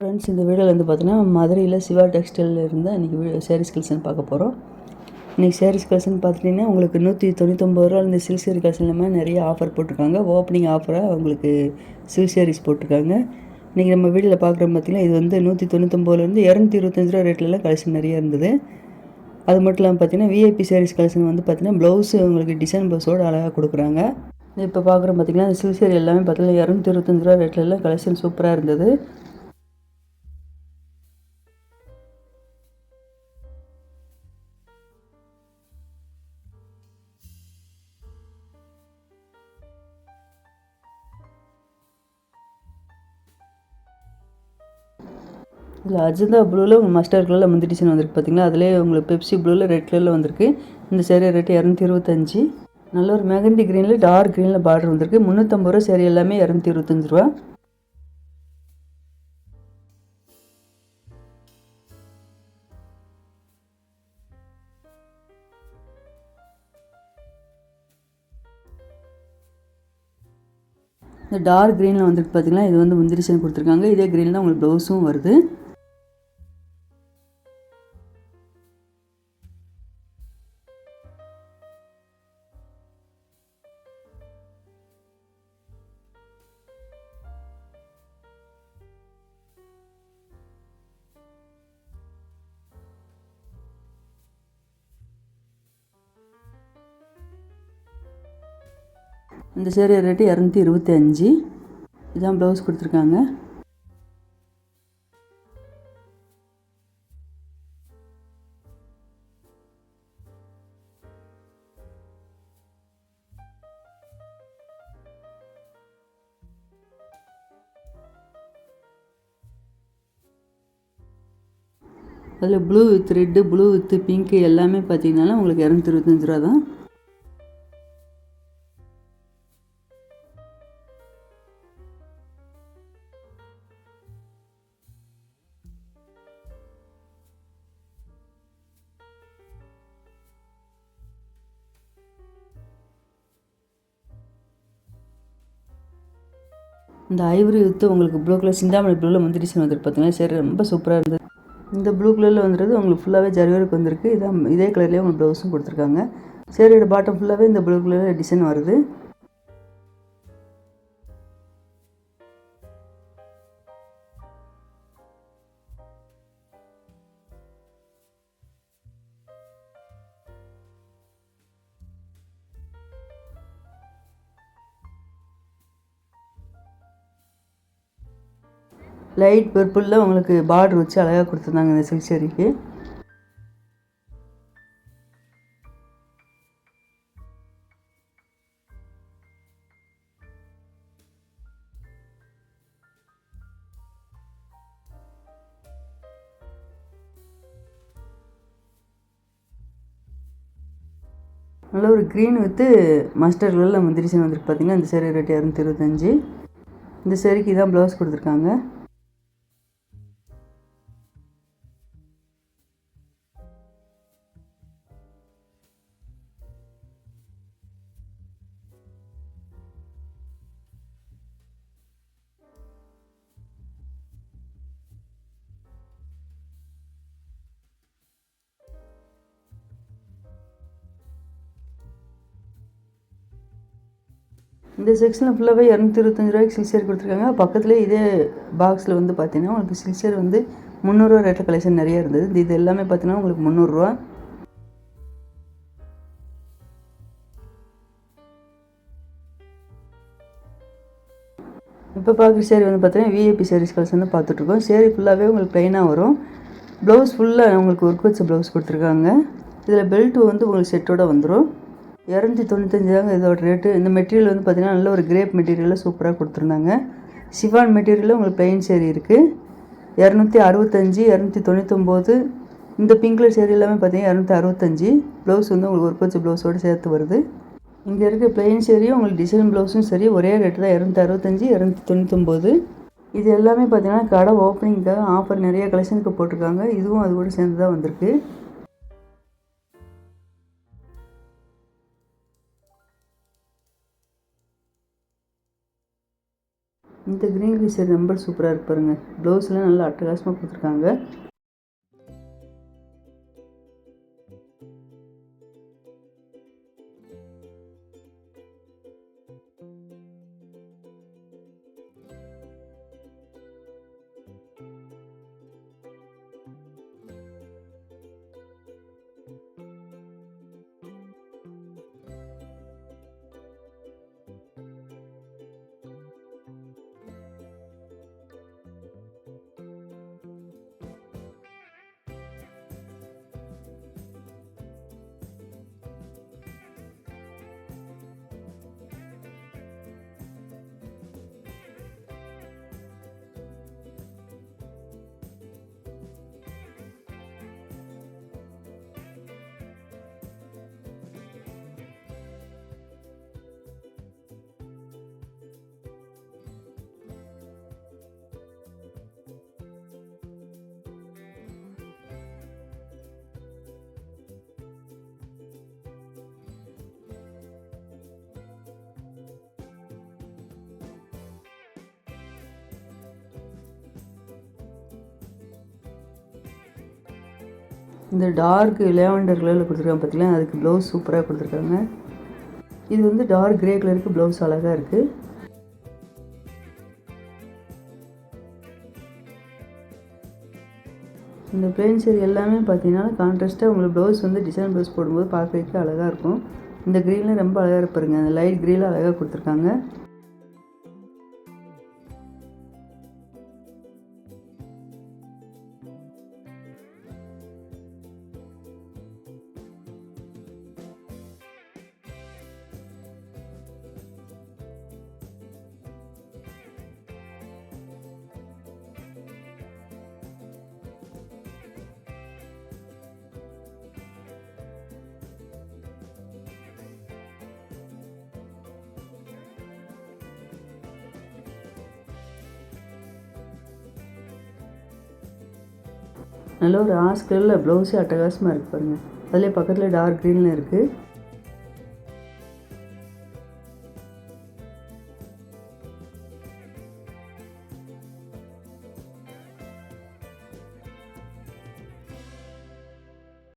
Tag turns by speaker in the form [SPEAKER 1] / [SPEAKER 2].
[SPEAKER 1] Friends இந்த வீடியோவில் வந்து பார்த்தீங்கன்னா மதுரையில் சிவா டெக்ஸ்டைலில் இருந்து இன்றைக்கி சேரீஸ் கலெக்ஷன் பார்க்க போகிறோம் இன்றைக்கி சேரீஸ் கலெக்ஷன் பார்த்துட்டிங்கன்னா உங்களுக்கு நூற்றி தொண்ணூத்தொம்பது ரூபா இந்த சில்க் சேரி கலெக்ஷன் இல்லாமல் நிறைய ஆஃபர் போட்டிருக்காங்க. ஓப்பனிங் ஆஃபராக உங்களுக்கு சில்க் சேரீஸ் போட்டிருக்காங்க. இன்றைக்கி நம்ம வீடியோவில் பார்க்குறோம் பார்த்தீங்கன்னா இது வந்து நூற்றி தொண்ணூத்தொம்பதுலேருந்து இரநூத்தி இருபத்தஞ்சி ரூபா ரேட்லலாம் கலெக்ஷன் நிறைய இருந்தது. அது மட்டும் இல்லாமல் பார்த்தீங்கன்னா விஐபி சேரீஸ் கலெக்ஷன் வந்து பார்த்தீங்கன்னா ப்ளவுஸ் உங்களுக்கு டிசைன் ப்ளவுஸோடு அழகாக கொடுக்குறாங்க. இப்போ பார்க்குறோம் பார்த்தீங்கன்னா அந்த சில்க் சாரி எல்லாமே பார்த்தீங்கன்னா இரநூத்தி இருபத்தஞ்சி ரூபா ரேட்லலாம் கலெக்ஷன் சூப்பராக இருந்தது. இதில் அஜந்தா ப்ளூவில் உங்கள் மஸ்டர் கலரில் முந்தி டிசைன் வந்திருக்கு பார்த்தீங்களா? அதிலே உங்களுக்கு பெப்சி ப்ளூவில் ரெட் கலரில் வந்திருக்கு. இந்த சேரீ ரேட்டு இரநூத்தி இருபத்தஞ்சி. நல்ல ஒரு மெகந்தி க்ரீனில் டார்க் க்ரீனில் பார்டர் வந்திருக்கு. முந்நூற்றம்பது ரூபா சேரீ எல்லாமே இரநூத்தி இருபத்தஞ்சி ரூபா இந்த டார்க் க்ரீனில் வந்துட்டு பார்த்திங்கன்னா இது வந்து முந்திரி டிசைன் கொடுத்துருக்காங்க. இதே க்ரீனில் தான் உங்களுக்கு ப்ளவுஸும் வருது. இந்த சேரீ ரேட்டு இரநூத்தி இருபத்தி அஞ்சு. இதான் ப்ளவுஸ் கொடுத்துருக்காங்க. அதில் blue with red blue with pink எல்லாமே பார்த்தீங்கன்னாலும் உங்களுக்கு இரநூத்தி இருபத்தஞ்சி ரூபா தான். இந்த ஐவரி வித்து உங்களுக்கு ப்ளூ கலர் சிந்தாமணி ப்ளூவில் வந்து டிசைன் பார்த்தீங்கன்னா சரி ரொம்ப சூப்பராக இருந்தது. இந்த ப்ளூ கலரில் வந்துடுறது உங்களுக்கு ஃபுல்லாகவே ஜரிவருக்கு வந்திருக்கு. இதான் இதே கலர்லேயே உங்களுக்கு ப்ளவுஸும் கொடுத்துருக்காங்க. சேரோட பாட்டம் ஃபுல்லாகவே இந்த ப்ளூ கலரில் டிசைன் வருது. லைட் பர்பிளில் உங்களுக்கு பார்டர் வச்சு அழகாக கொடுத்துருந்தாங்க இந்த சில்க் சேரீக்கு நல்ல ஒரு க்ரீன் வித்து மஸ்டர் கலரில் முந்திரி சேன் வந்துருக்கு பார்த்தீங்கன்னா இந்த சேரீ ரேட் இரநூத்தி இருபத்தஞ்சி இந்த சேரீக்கு தான் ப்ளவுஸ் கொடுத்துருக்காங்க. இந்த செக்ஷனில் ஃபுல்லாகவே இரநூத்தி இருபத்தஞ்சி ரூபாய்க்கு சில்சேர் கொடுத்துருக்காங்க. பக்கத்துலேயே இதே பாக்ஸில் வந்து பார்த்தீங்கன்னா உங்களுக்கு சில்சேர் வந்து முந்நூறுரூவா ரேட்டில் கலெக்ஷன் நிறைய இருந்தது. இது எல்லாமே பார்த்தீங்கன்னா உங்களுக்கு முந்நூறுரூவா இப்போ பார்க்குற சேரீ வந்து பார்த்தீங்கன்னா விஐபி சேரீஸ் கலெக்ஷன் தான் பார்த்துட்ருக்கோம் சேரீ ஃபுல்லாகவே உங்களுக்கு ப்ளைனாக வரும். ப்ளவுஸ் ஃபுல்லாக உங்களுக்கு ஒர்க் வச்ச ப்ளவுஸ் கொடுத்துருக்காங்க. இதில் பெல்ட்டு வந்து உங்களுக்கு செட்டோட வந்துடும் இரநூத்தி தொண்ணூத்தஞ்சு தாங்க இதோட ரேட்டு இந்த மெட்டீரியல் வந்து பார்த்திங்கன்னா நல்ல ஒரு கிரேப் மெட்டீரியலாக சூப்பராக கொடுத்துருந்தாங்க. சிவான் மெட்டீரியலில் உங்களுக்கு பிளெயின் சேரீ இருக்குது இரநூத்தி அறுபத்தஞ்சி இரநூத்தி தொண்ணூத்தொம்போது. இந்த பிங்க் சேரி சேரீ எல்லாமே பார்த்தீங்கன்னா இரநூத்தி அறுபத்தஞ்சி. ப்ளவுஸ் வந்து உங்களுக்கு ஒரு வச்ச ப்ளவுஸோடு சேர்த்து வருது. இங்கே இருக்க பிளெயின் சேரீயும் உங்களுக்கு டிசைன் ப்ளவுஸும் சரி ஒரே ரேட்டு தான் இரநூத்தி அறுபத்தஞ்சி இரநூத்தி தொண்ணூத்தொம்போது. இது எல்லாமே பார்த்தீங்கன்னா கடை ஓப்பனிங்காக ஆஃபர் நிறைய கலெக்ஷனுக்கு போட்டிருக்காங்க. இதுவும் அது கூட சேர்ந்து தான் வந்திருக்கு. இந்த க்ரீன் கீசர் ரொம்ப சூப்பராக இருப்பாருங்க ப்ளவுஸ்லாம் நல்லா அட்டகாசமாக கொடுத்துருக்காங்க. இந்த டார்க் லேவண்டர் கலரில் கொடுத்துருக்காங்க பார்த்தீங்களா அதுக்கு ப்ளவுஸ் சூப்பராக கொடுத்துருக்காங்க. இது வந்து டார்க் கிரே கலருக்கு ப்ளவுஸ் அழகாக இருக்குது இந்த பிளெயின் சேரி எல்லாமே பார்த்தீங்கன்னா கான்ட்ராஸ்ட்டாக உங்களுக்கு ப்ளவுஸ் வந்து டிசைன் ப்ளவுஸ் போடும்போது பார்க்குறதுக்கு அழகாக இருக்கும். இந்த க்ரீனில் ரொம்ப அழகாக இருப்பாருங்க அந்த லைட் க்ரீனில் அழகாக கொடுத்துருக்காங்க. நல்ல ஒரு ஆஸ்கரில் ப்ளவுஸே அட்டகாசமாக இருக்குது பாருங்கள் அதிலே பக்கத்தில் டார்க் க்ரீனில் இருக்குது